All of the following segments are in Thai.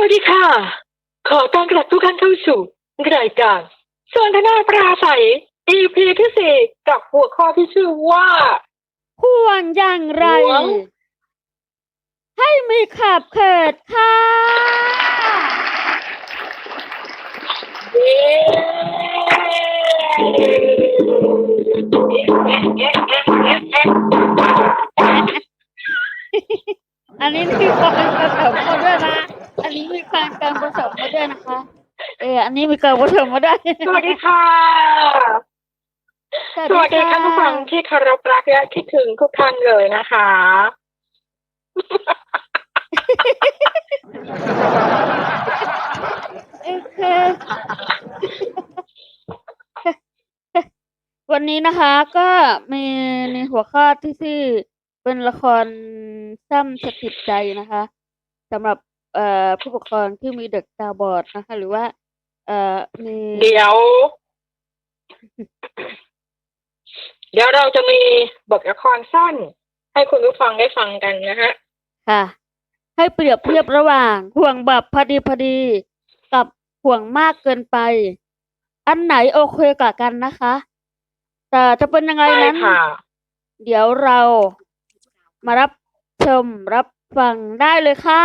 วัสดีค่ะ ขอต้อนรับทุกท่านเข้าสู่รายการสนทนาปราศัย EP ที่สี่กับหัวข้อที่ชื่อว่าห่วงอย่างไร ห่วง ให้มีขับเขิดค่ะ เย้อันนี้มีการผสมมาด้วยนะอั นนี้มีการการผสมมาด้วยนะคะ เออ อันนี้มีการผสมมาด้วย สวัสดีค่ะ สวัสดีท่านผู้ฟังที่เคารพรักและคิดถึงทุกท่านเลยนะคะโอเควันนี้นะคะก็มีในหัวข้อที่ที่เป็นละครซ้ำสะกิดใจนะคะสำหรับ เอ่อผู้ปกครองที่มีเด็กตาบอดนะคะ หรือว่า เอ่อมีเดี๋ยว เดี๋ยวเราจะมีบทละครสั้น ให้คุณผู้ฟังได้ฟังกันนะฮะค่ะ ให้เปรียบเทียบระหว่างห่วงแบบพอดีพอดี กับห่วงมากเกินไป อันไหนโอเคกว่ากันนะคะ แต่จะเป็นยังไงใช่นั้น ค่ะ เดี๋ยวเรามารับชมรับ ฟังได้เลยค่ะ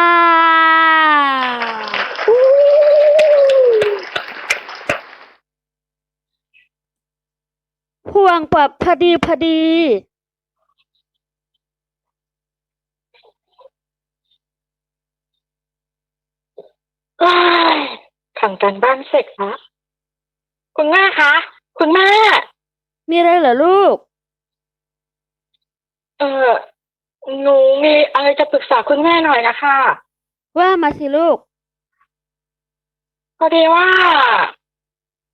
ห่วงแบบพอดีพอดีอ้ายทำการบ้านเสร็จแล้วคุณแม่คะ คุณแม่ มีอะไรเหรอลูก เออ หนูมีอะไรจะปรึกษาคุณแม่หน่อยนะคะ ว่ามาสิลูก พอดีว่า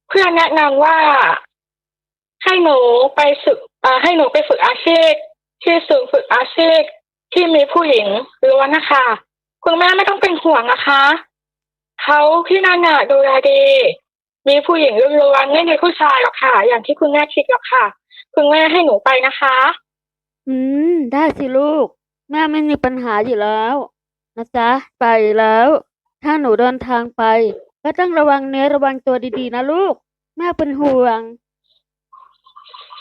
เพื่อนแนะนำว่า ให้หนูไปฝึกเอ่อให้หนูไปฝึกอาชีพ ที่ศูนย์ฝึกอาชีพที่มีผู้หญิงล้วนนะคะ คุณแม่ไม่ต้องเป็นห่วงนะคะเขาที่นั่นน่ะดูแลดี มีผู้หญิงล้วนๆไม่มีผู้ชายหรอกค่ะ อย่างที่คุณแม่คิดหรอกค่ะ คุณแม่ให้หนูไปนะคะ อืม ได้สิลูก แม่ไม่มีปัญหาอยู่แล้ว นะจ๊ะ ไปแล้ว ถ้าหนูเดินทางไป ก็ต้องระวังเนื้อระวังตัวดีๆ นะลูก แม่เป็นห่วง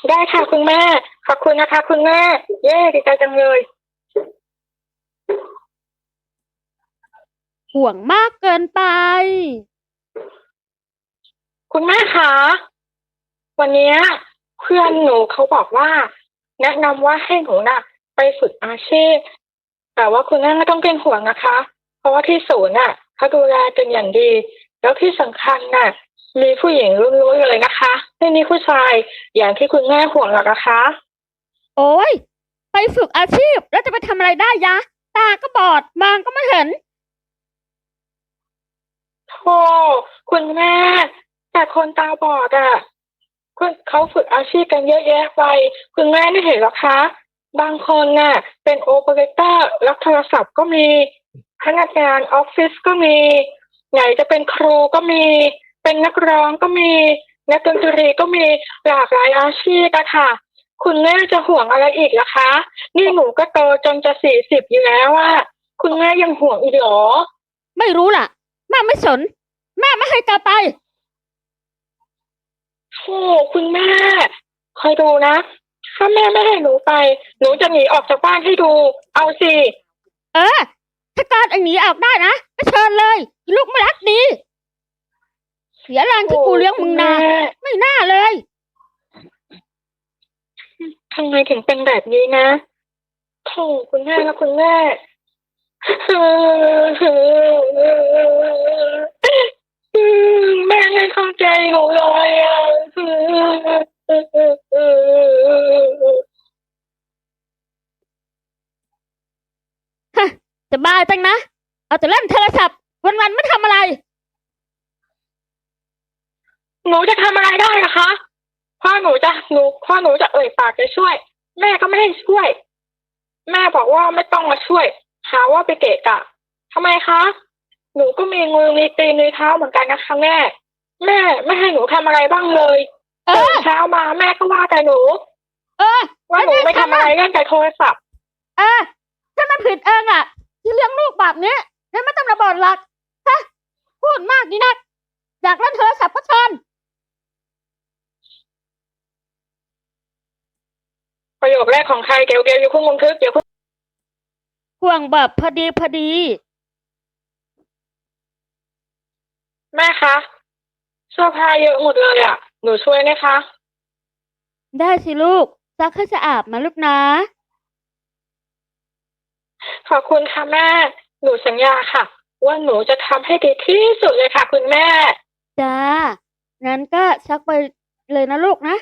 ได้ค่ะคุณแม่ ขอบคุณนะคะ คุณแม่ เย้ดีใจจังเลย ห่วงมากเกินไป คุณแม่คะ วันเนี้ยเพื่อนหนูเขาบอกว่า แนะนำว่าให้หนูน่ะ ไปฝึกอาชีพ แต่ว่าคุณแม่ไม่ต้องเป็นห่วงนะคะ เพราะว่าที่ศูนย์น่ะเขาดูแลเป็นอย่างดี แล้วที่สำคัญน่ะ มีผู้หญิงล้วนๆเลยนะคะ ไม่มีผู้ชายอย่างที่คุณแม่ห่วงหรอกนะคะ โอ้ยไปฝึกอาชีพแล้วจะไปทำอะไรได้ยะ ตาก็บอดมองก็ไม่เห็นโธ่คุณแม่ แต่คนตาบอดอะ คุณเขาฝึกอาชีพกันเยอะแยะไป คุณแม่ไม่เห็นหรอคะ บางคนน่ะ เป็นโอเปอเรเตอร์รับโทรศัพท์ก็มีพนักงานออฟฟิศก็มีไหนจะเป็นครูก็มี เป็นนักร้องก็มีนักดนตรีก็มีหลากหลายอาชีพอะค่ะ คุณแม่จะห่วงอะไรอีกล่ะคะ นี่หนูก็โตจนจะสี่สิบอยู่แล้วว่าคุณแม่ยังห่วงอีกเหรอ ไม่รู้ล่ะแม่ไม่สน แม่ไม่ให้กลับไป โอ้คุณแม่คอยดูนะถ้าแม่ไม่ให้หนูไป หนูจะหนีออกจากบ้านให้ดู เอาสิเออ ถ้าการอันนี้ออกได้นะก็เชิญเลยลูกไม่รักดี เสียแรงที่กูเลี้ยงมึงนาโอ้คุณแม่ไม่น่าเลยทำไมถึงเป็นแบบนี้นะโถ่คุณแม่และคุณแม่แม่ ไม่เข้าใจหนูเลยอะจะบ้าจังนะ เอาแต่เล่นโทรศัพท์ วันๆไม่ทำอะไร หนูจะทำอะไรได้อะคะพ่อหนูจะหนูพ่อหนูจะเอ่ยปากจะช่วย แม่ก็ไม่ให้ช่วย แม่บอกว่าไม่ต้องมาช่วย หาว่าไปเกะกะทำไมคะ หนูก็มีมือมีตีนมีเท้าเหมือนกันนะคะแม่ แม่ไม่ให้หนูทำอะไรบ้างเลยเอตื่อนเช้ามาแม่ก็ว่าแต่หนู เออ ว่าหนูไม่ทำอะไรเล่นแต่โทรศัพท์ เออถ้ามันผิดเองอะ ที่เลี้ยงลูกแบบนี้แล้วไม่ต้องระบอดหลักฮะดมากนี่นะอยากเล่นโทรศัพท์ก็เชิญประโยคแรกของใครเดี๋ยวเดี๋ยวอย่าเพิ่งบันทึกเดี๋ยวเพิ่งห่วงแบบพอดีพอดี แม่คะ เสื้อผ้าเยอะหมดเลยอะ หนูช่วยนะคะ ได้สิลูก ซักให้สะอาดนะลูกนะ ขอบคุณค่ะแม่ หนูสัญญาค่ะ ว่าหนูจะทำให้ดีที่สุดเลยค่ะ คุณแม่ จ้า งั้นก็ซักไปเลยนะลูกนะ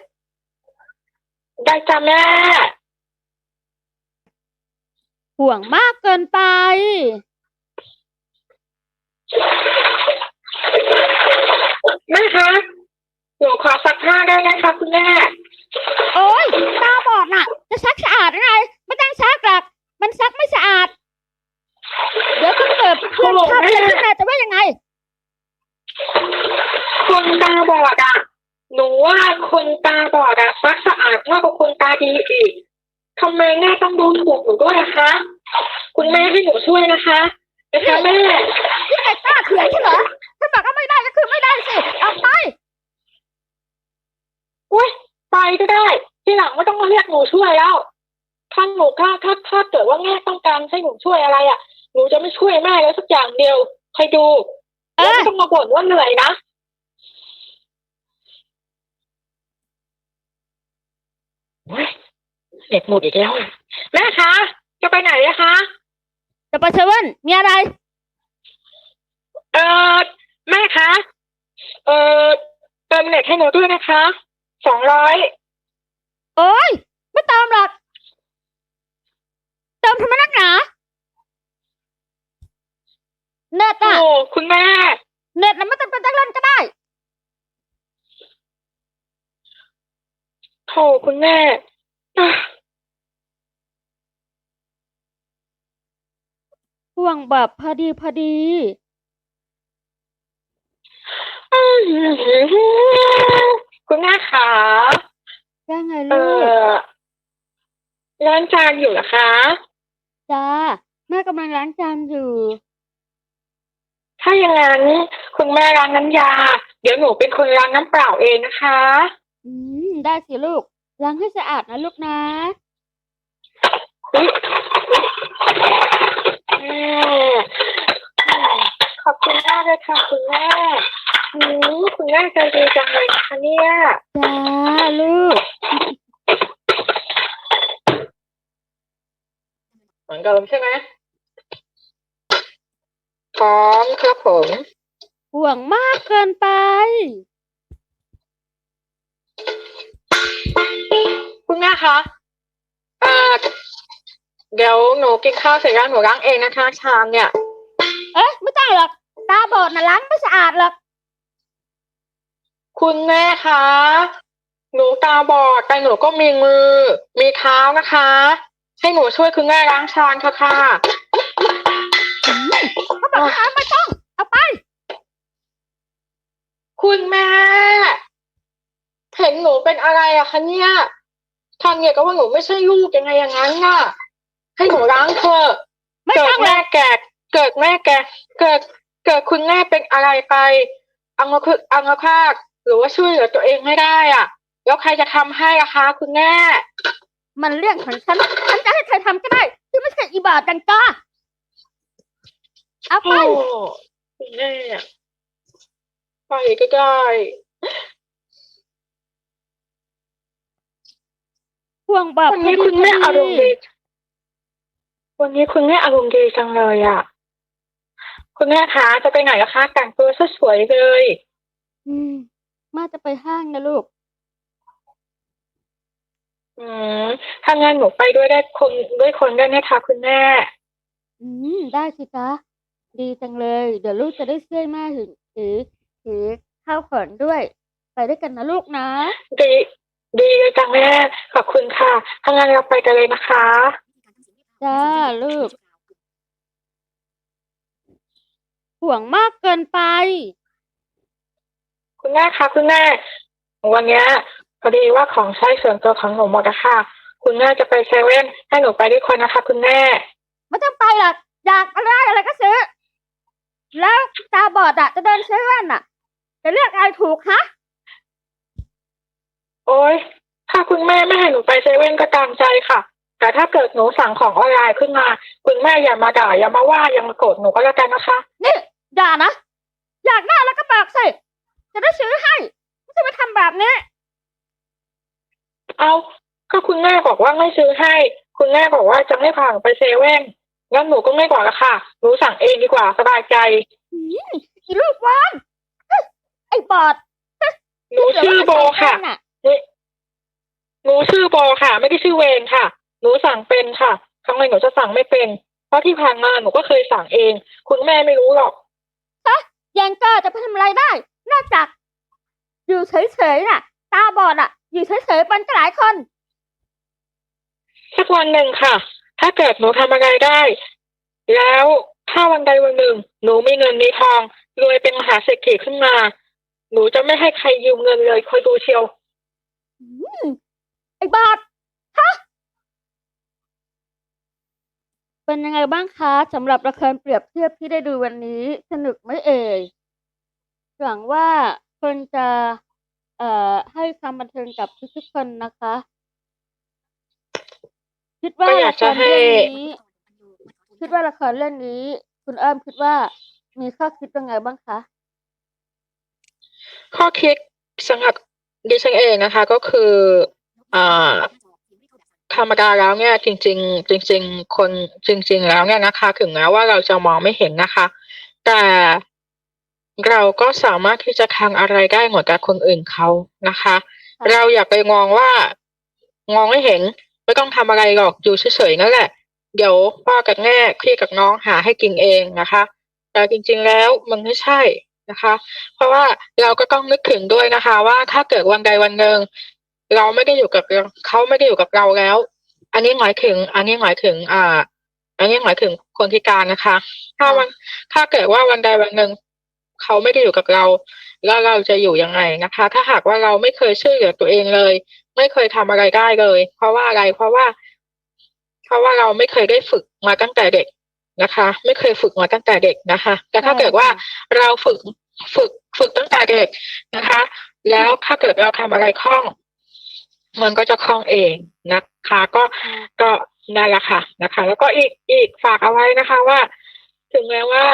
ได้จ้ะแม่ ห่วงมากเกินไป แม่คะหนูขอซักผ้าได้นะคะคุณแม่โอ้ยตาบอดน่ะ จะซักสะอาดหรือไงไม่ต้องซักหรอกมันซักไม่สะอาด เดี๋ยวถ้าเกิดเพื่อนชอบเพื่อนขึ้นมาจะว่ายังไง คนตาบอดอะ หนูว่าคนตาบอดอะซักสะอาดมากกว่าคนตาดีอีกทำไมแม่ต้องดูถูกหนูด้วยนะคะ คุณแม่ให้หนูช่วยนะคะนะคะแม่ นี่แกกล้าเถียงใช่เหรอ ถ้าบอกว่าไม่ได้ก็คือไม่ได้สิออกไปอุ้ยไปก็ได้ ทีหลังไม่ต้องมาเรียกหนูช่วยแล้วถ้าหนูถ้าถ้าถ้าเกิดว่าแม่ต้องการให้หนูช่วยอะไรอะหนูจะไม่ช่วยแม่แล้วสักอย่างเดียวคอยดูเออแล้วไม่ต้องมาบ่นว่าเหนื่อยนะโอ๊ยเด็กหมดอีกแล้วแม่คะ จะไปไหนอะคะ จะไปเซเว่นมีอะไร เออ แม่คะ เออเติมเน็ตให้หนูด้วยนะคะ สองร้อย โอ้ยไม่เติมหรอกเติมทำไมนักหนาเน็ตโอ้อะคุณแม่ เน็ตน่ะไม่จำเป็นต้องเล่นก็ได้ โถคุณแม่อะห่วงแบบพอดีพอดีอื้อหือ คุณแม่ขายังไงเอลูก อล้างจานอยู่เหรอคะจ้า แม่กำลังล้างจานอยู่ ถ้าอย่างนั้นคุณแม่ล้างน้ำยา เดี๋ยวหนูเป็นคนล้างน้ำเปล่าเองนะคะ อืม ได้สิลูก ล้างให้สะอาดนะลูกนะอุ๊ยแม่ขอบคุณมากเลยค่ะคุณแม่ อืมคุณแม่ใจดีจังเลยนะคะเนี่ยจ้าลูกเหมือนเดิมใช่ไหมพร้อมครับผมห่วงมากเกินไป คุณแม่คะเอ่อเดี๋ยวหนูกินข้าวเสร็จแล้วหนูล้างเองนะคะ ชามเนี่ย เอ๊ะ ไม่ต้องหรอก ตาบอดนะล้างไม่สะอาดหรอก คุณแม่คะ หนูตาบอดแต่หนูก็มีมือ มีเท้านะคะ ให้หนูช่วยคุณแม่ล้างชามค่ะค่ะ เขาบอกว่าไม่ต้อง เอาไป คุณแม่ เห็นหนูเป็นอะไรอะคะเนี่ยทางเนี่ยก็ว่าหนูไม่ใช่ลูกยังไงอย่างนั้นน่ะ ให้หนูล้างเถอะไม่เกิต้ดองหรแม่อกแก่เกิดแม่แก่เกิดเกิดคุณแม่เป็นอะไรไปอังคืออังคาต หรือว่าช่วยเหลือตัวเองไม่ได้อะ แล้วใครจะทำให้อะคะคุณแม่ มันเรื่องของฉันฉันจะให้ใครทำก็ได้ที่ไม่ใช่อีบาทกันกาเอาไปโอ้คุณแม่ไปก็ได้ห่วงแบบวันนี้คุณแม่อารมณ์ดีวันนี้คุณแม่อารมณ์ดีจังเลยอะ คุณแม่คะจะไปไหนล่ะคะแต่งตัวซะสวยเลย อืม มาจะไปห้างนะลูก อืมถ้างั้นหนูไปด้วยได้คนด้วยคนได้ไหมคะคุณแม่ อืม ได้สิจ๊ะดีจังเลย เดี๋ยวลูกจะได้ช่วยแม่ถือถือถือข้าวของด้วย ไปด้วยกันนะลูกนะ ดี ดีเลยจังแม่ ขอบคุณค่ะ ถ้างั้นเราไปกันเลยนะคะ จ้าลูก ห่วงมากเกินไป คุณแม่คะคุณแม่ วันเนี้ยพอดีว่าของใช้ส่วนตัวของหนูหมดอะค่ะ คุณแม่จะไปเซเว่นให้หนูไปด้วยคนนะคะ คุณแม่ไม่ต้องไปหรอกอยากอะไรอะไรก็ซื้อ แล้วตาบอดอะจะเดินเซเว่นอะจะเรียกอะไรถูกฮะโอ้ยถ้าคุณแม่ไม่ให้หนูไปเซเว่นก็ตามใจค่ะ แต่ถ้าเกิดหนูสั่งของออนไลน์ขึ้นมา คุณแม่อย่ามาด่าอย่ามาว่าอย่ามาโกรธหนูก็แล้วกันนะคะ นี่อย่านะอยากได้แล้วก็บอกสิ จะได้ซื้อให้ไม่ใช่มาทำแบบนี้เอาก็คุณแม่บอกว่าไม่ซื้อให้ คุณแม่บอกว่าจะไม่พาหนูไปเซเว่นงั้นหนูก็ไม่กว่าละค่ะหนูสั่งเองดีกว่าสบายใจอืมอีลูกวานเฮ้ยไอ้บอดหนูชื่อโบค่ะน่นี่หนูชื่อโบค่ะ ไม่ได้ชื่อเวนค่ะ หนูสั่งเป็นค่ะทำไมหนูจะสั่งไม่เป็น เพราะที่ผ่านมาหนูก็เคยสั่งเอง คุณแม่ไม่รู้หรอกยังก็จะไปทำอะไรได้นอก จาก อยู่เฉยๆน่ะ ตาบอดอะ อยู่เฉยๆมันก็หลายคน สักวันหนึ่งค่ะ ถ้าเกิดหนูทำอะไรได้ แล้วถ้าวันใดวันหนึ่ง หนูมีเงินมีทองรวยเป็นมหาเศรษฐีขึ้นมา หนูจะไม่ให้ใครยืมเงินเลยคอยดูเชียวอืมไอ้บอดฮะเป็นยังไงบ้างคะสำหรับละครเปรียบเทียบที่ได้ดูวันนี้ สนุกไหมเอ่ย หวังว่าคนจะเอ่อให้ความบันเทิงกับทุกๆคนนะคะ คิดว่าก็อยาละกคจะรให้ เรื่องนี้ คิดว่าละครเรื่องนี้ คุณอ้อมคิดว่ามีข้อคิดยังไงบ้างคะ ข้อคิดสำหรับดิฉันเองนะคะ ก็คืออ่า ธรรมดาแล้วเนี่ยจริง ๆ จริง ๆ คนจริง ๆ แล้วเนี่ยนะคะ ถึงแม้ว่าเราจะมองไม่เห็นนะคะ แต่ เราก็สามารถที่จะทำอะไรได้เหมือนกับคนอื่นเขานะคะค่ะเราอย่าไปมองว่ามองไม่เห็น ไม่ต้องทำอะไรหรอกอยู่เฉยๆนั่นแหละ เดี๋ยวพ่อกับแม่พี่กับน้องหาให้กินเองนะคะ แต่จริงๆแล้วมันไม่ใช่นะคะ เพราะว่าเราก็ต้องนึกถึงด้วยนะคะ ว่าถ้าเกิดวันใดวันหนึ่งเราไม่ได้อยู่กับเราเขาไม่ได้อยู่กับเราแล้ว อันนี้หมายถึง อันนี้หมายถึง อ่า อันนี้หมายถึงคนพิการนะคะ ถ้าวันถ้าเกิดว่าวันใดวันหนึ่ง เขาไม่ได้อยู่กับเรา แล้วเราจะอยู่ยังไงนะคะ ถ้าหากว่าเราไม่เคยช่วยเหลือตัวเองเลย ไม่เคยทำอะไรได้เลย เพราะว่าอะไรเพราะว่า เพราะว่าเราไม่เคยได้ฝึกมาตั้งแต่เด็กนะคะ ไม่เคยฝึกมาตั้งแต่เด็กนะคะ แต่ถ้าเกิดว่าเราฝึกฝึกฝึกตั้งแต่เด็กนะคะ แล้วถ้าเกิดเราทำอะไรคล่อง มันก็จะคล่องเองนะคะ ก็ก็นั่นแหละค่ะนะคะ แล้วก็อีกอีกฝากเอาไว้นะคะว่า ถึงแม้ว่า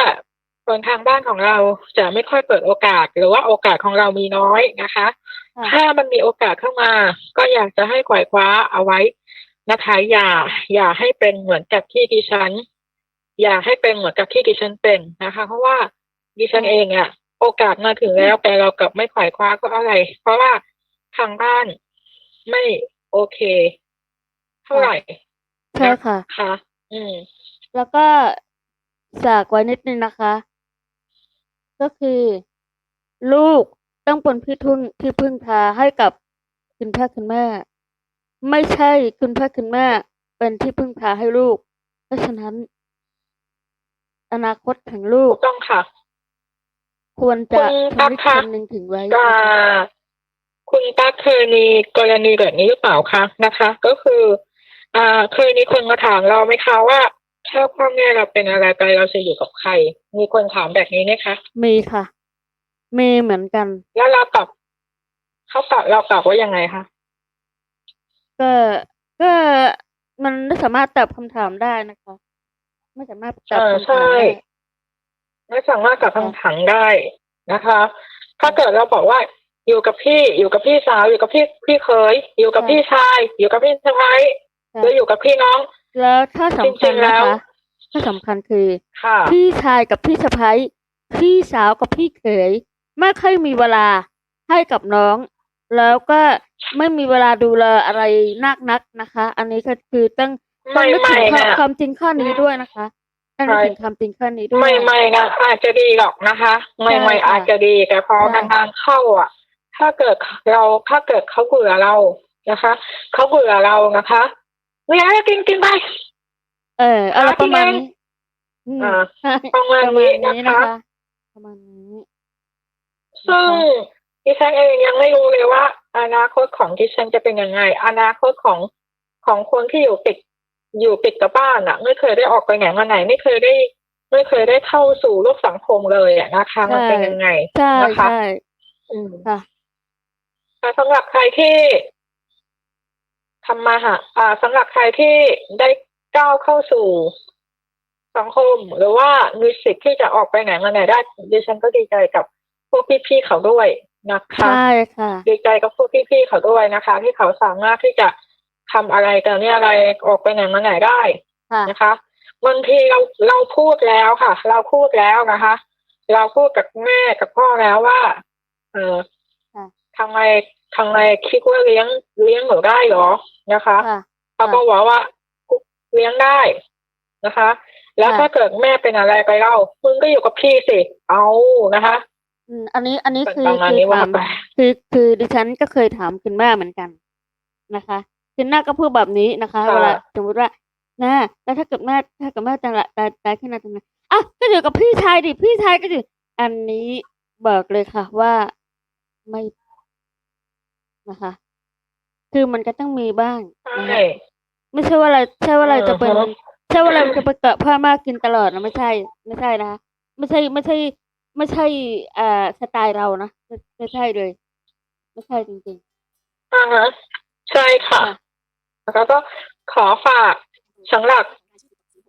คนทางบ้านของเราจะไม่ค่อยเปิดโอกาส หรือว่าโอกาสของเรามีน้อยนะคะค่ะถ้ามันมีโอกาสเข้ามา ก็อยากจะให้ขวายคว้าเอาไว้นะคะอย่าอย่าให้เป็นเหมือนกับที่ดิฉัน อย่าให้เป็นเหมือนกับที่ดิฉันเป็นนะคะ เพราะว่าดิฉันเองอะโอกาสมาถึงแล้วแต่เรากลับไม่ขวายคว้าก็อะไร เพราะว่าทางบ้านไม่โอเค เท่าไหร่ใช่ค่ะค่ะ อืม แล้วก็ฝากไว้นิดนึงนะคะ ก็คือ ลูกต้องเป็นพี่ทุ่งที่พึ่งพาให้กับคุณพ่อคุณแม่ ไม่ใช่คุณพ่อคุณแม่เป็นที่พึ่งพาให้ลูก เพราะฉะนั้น อนาคตของลูถูกกต้องค่ะ ควรจะคุณตั๊กทำให้คะ คำนึงถึงไว้ อ่าคุณตั๊กเคยมีกรณีแบบนี้หรือเปล่าคะนะคะ ก็คือ อ่า เคยมีคนมาถามเราไหมคะว่า ถ้าพ่อแม่เราเป็นอะไรไปเราจะอยู่กับใคร มีคนถามแบบนี้ไหมคะมีค่ะ มีเหมือนกัน แล้วเราตอบเขาตอบเราตอบว่ายังไงคะก็ก็มันไม่สามารถตอบคำถามได้นะคะ ไม่สามารถตอบเออคำถามใช่ได้ไม่สามารถตอบคำถามได้นะคะ ถ้าเกิดเราบอกว่าอยู่กับพี่อยู่กับพี่สาวอยู่กับพี่พี่เคย อยู่กับพี่ชาย อยู่กับพี่สะพ้ายหรืออยู่กับพี่น้อง แล้วถ้าสำจคัริญงๆแล้นะว คะถ้าสำคัญคือ ค่ะ พี่ชายกับพี่สะพ้ายพี่สาวกับพี่เขยไม่ค่อยมีเวลาให้กับน้อง แล้วก็ไม่มีเวลาดูแลอะไรนักนักนะคะ อันนี้ก็คือต้องต้อไม่งนึกถึไม่งความนะ ความจริงข้อนี้ด้วยนะคะต้องนึกใช่ถึงความจริงข้อนี้ด้วย ไม่ไม่นะอาจจะดีหรอกนะคะ ไม่ใช่ไม่ค่ะอาจจะดีแต่พอใช่ นานๆเข้าอะ ถ้าเกิดเราถ้าเกิดเขาเบื่อเรานะคะเขาเบื่อเรานะคะ ไม่อยากให้กินกินไป เอออะไรหาประมาณที่เล่นนี้อืมอ่าใช่ประมาณประมานี้ณนี้นะนะคะ คะ ประมาณนี้ซึ่งดิฉันเองยังไม่รู้เลยว่า อนาคตของดิฉันจะเป็นยังไง อนาคตของของคนที่อยู่ติดอยู่ติดกับบ้านอะไม่เคยได้ออกไปไหนมาไหน ไม่เคยได้ ไม่เคยได้เข้าสู่โลกสังคมเลยอะนะคะ มันเป็นยังไง ใช่นะคะ ใช่ อืมค่ะ แต่สำหรับใครที่ ทำมาหาอ่าสำหรับใครที่ได้ก้าวเข้าสู่สังคม หรือว่ามีสิทธิ์ที่จะออกไปไหนมาไหนได้ดิฉันก็ดีใจกับพวกพี่ๆเขาด้วยนะคะ ใช่ค่ะ ดีใจกับพวกพี่ๆเขาด้วยนะคะ ที่เขาสามารถที่จะทำอะไรแต่เนี่ยอะไรออกไปไหนมาไหนได้ค่ะนะคะบางทีเราเราพูดแล้วค่ะ เราพูดแล้วนะคะ เราพูดกับแม่กับพ่อแล้วว่า เออค่ะทำไม ทำไมคิดว่าเลี้ยงเลี้ยงหนูได้เหรอนะคะค่ะเขาก็บอกว่าเลี้ยงได้นะคะ แล้วค่ะถ้าเกิดแม่เป็นอะไรไปเล่ามึงก็อยู่กับพี่สิ เอานะคะอืมอันนี้อันนี้คือประมาณคือนี้ว่าถามไปคือคือดิฉันก็เคยถามคุณแม่เหมือนกันนะคะคุณแม่ก็พูดแบบนี้นะคะค่ะเวลาสมมติว่าน้าแล้วถ้าเกิดแม่ถ้าเกิดแม่ตายละตายตายขึ้นมาทำไงอะก็อยู่กับพี่ชายดิพี่ชายก็อยู่อันนี้บอกเลยค่ะว่าไม่ นะคะ คือมันก็ต้องมีบ้างใช่ นะคะไม่ใช่ว่าเราใช่ว่าเราจะเป็นอือฮะใช่ว่าเราจะไปเกาะผ้ามากกินตลอดนะไม่ใช่ ไม่ใช่นะคะไม่ใช่ไม่ใช่ ไม่ใช่อ่าสไตล์เรานะไม่ไม่ใช่เลย ไม่ใช่จริง อ่าฮะใช่ค่ะ ค่ะ แล้วก็ขอฝากสำหรับ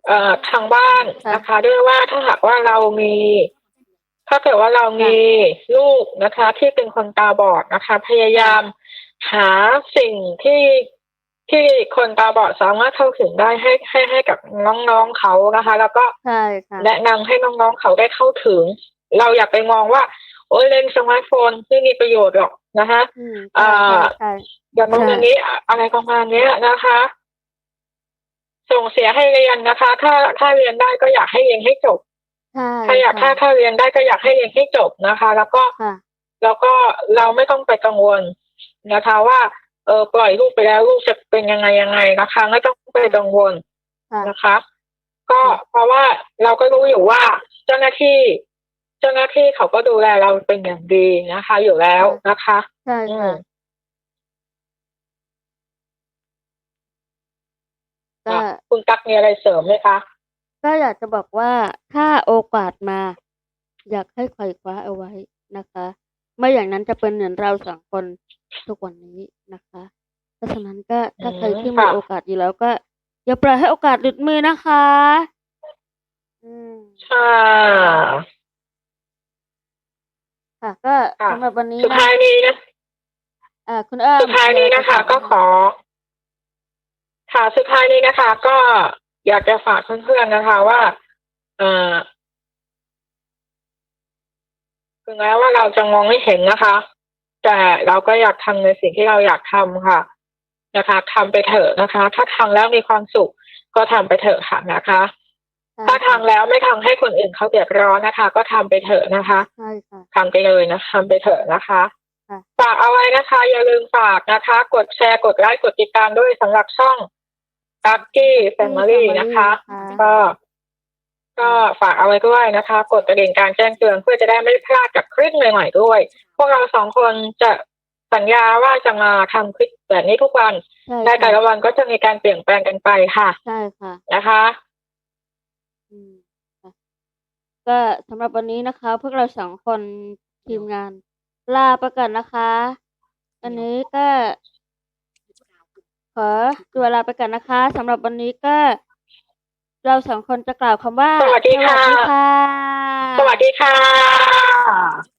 เอ่อทางบ้านนะคะ ด้วยว่าถ้าหากว่าเรามี ถ้าเกิดว่าเรามีลูกนะคะ ที่เป็นคนตาบอดนะคะ พยายามหาสิ่งที่ที่คนตาบอดสามารถเข้าถึงได้ให้ให้ให้กับน้องๆเขานะคะ แล้วก็ๆใช่ค่ะแนะนำให้น้องๆเขาได้เข้าถึง เราอย่าไปมองว่า โอ้ยเล่นสมาร์ทโฟนไม่มีประโยชน์หรอกนะคะอืมอ่ใช่าใช่อย่างนู้นใช่อย่างนี้อะอะไรประมาณเนี้ยนะคะ ส่งเสียให้เรียนนะคะ ถ้าถ้าเรียนได้ก็อยากให้เรียนให้จบ ใช่ถ้าอยากถ้าค่ะถ้าเรียนได้ก็อยากให้เรียนให้จบนะคะ แล้วก็ค่ะ แล้วก็เราไม่ต้องไปกังวลนะคะ ว่าเออปล่อยลูกไปแล้วลูกจะเป็นยังไงยังไงนะคะไม่ต้องไปกังวลค่ะ นะคะ ก็เพราะว่าเราก็รู้อยู่ว่าเจ้าหน้าที่ เจ้าหน้าที่เขาก็ดูแลเราเป็นอย่างดีนะคะ อยู่แล้วนะคะ ใช่อืค่ะมก็คุณตักมีอะไรเสริมไหมคะ ก็อยากจะบอกว่า ถ้าโอกาสมา อยากให้ไขว่คว้าเอาไว้นะคะ ไม่อย่างนั้นจะเป็นเหมือนเราสองคนทุกวันนี้นะคะ เพราะฉะนั้นก็ถ้าใครที่มีค่ะ โอกาสอยู่แล้ว ก็อย่าปล่อยให้โอกาสหลุดมือนะคะ อืม ค่ะ ค่ะ ก็ค่ะ สำหรับวันนี้สุดนะ ท้ายนี้นะ อ่า คุณเอิญสุดท้ายนี้นะคะก็ขอค่ะ สุดท้ายนี้นะคะ ก็ อยากจะฝากเพื่อนๆนะคะว่าเออถึงแม้ว่าเราจะมองไม่เห็นนะคะ แต่เราก็อยากทำในสิ่งที่เราอยากทำค่ะ นะคะทำไปเถอะนะคะ ถ้าทำแล้วมีความสุขก็ทำไปเถอะค่ะนะคะ ถ้าทำแล้วไม่ทำให้คนอื่นเขาเดือดร้อนนะคะ ก็ทำไปเถอะนะคะใช่ค่ะทำไปเลยนะทำไปเถอะนะคะค่ะฝากเอาไว้นะคะ อย่าลืมฝากนะคะ กดแชร์กดไลค์กดติดตามด้วยสำหรับช่อง ตักกี้แฟมิลี่นะคะ ก็ก็ฝากเอาไว้ด้วยนะคะ กดกระดิ่งการแจ้งเตือนเพื่อจะได้ไม่พลาดกับคลิปใหม่ๆด้วย พวกเราสองคนจะสัญญาว่าจะมาทำคลิปแบบนี้ทุกวันใช่ในแต่ค่ะละวันก็จะมีการเปลี่ยนแปลงกันไปค่ะ ใช่ค่ะ นะคะอืมค่ะก็สำหรับวันนี้นะคะ พวกเราสองคนทีมงานลาไปก่อนนะคะวันนี้ก็ ขอตัวลาไปก่อนนะคะสำหรับวันนี้ก็ เราสองคนจะกล่าวคำว่า สวัสดีค่ะ สวัสดีค่ะสวัสดีค่ะ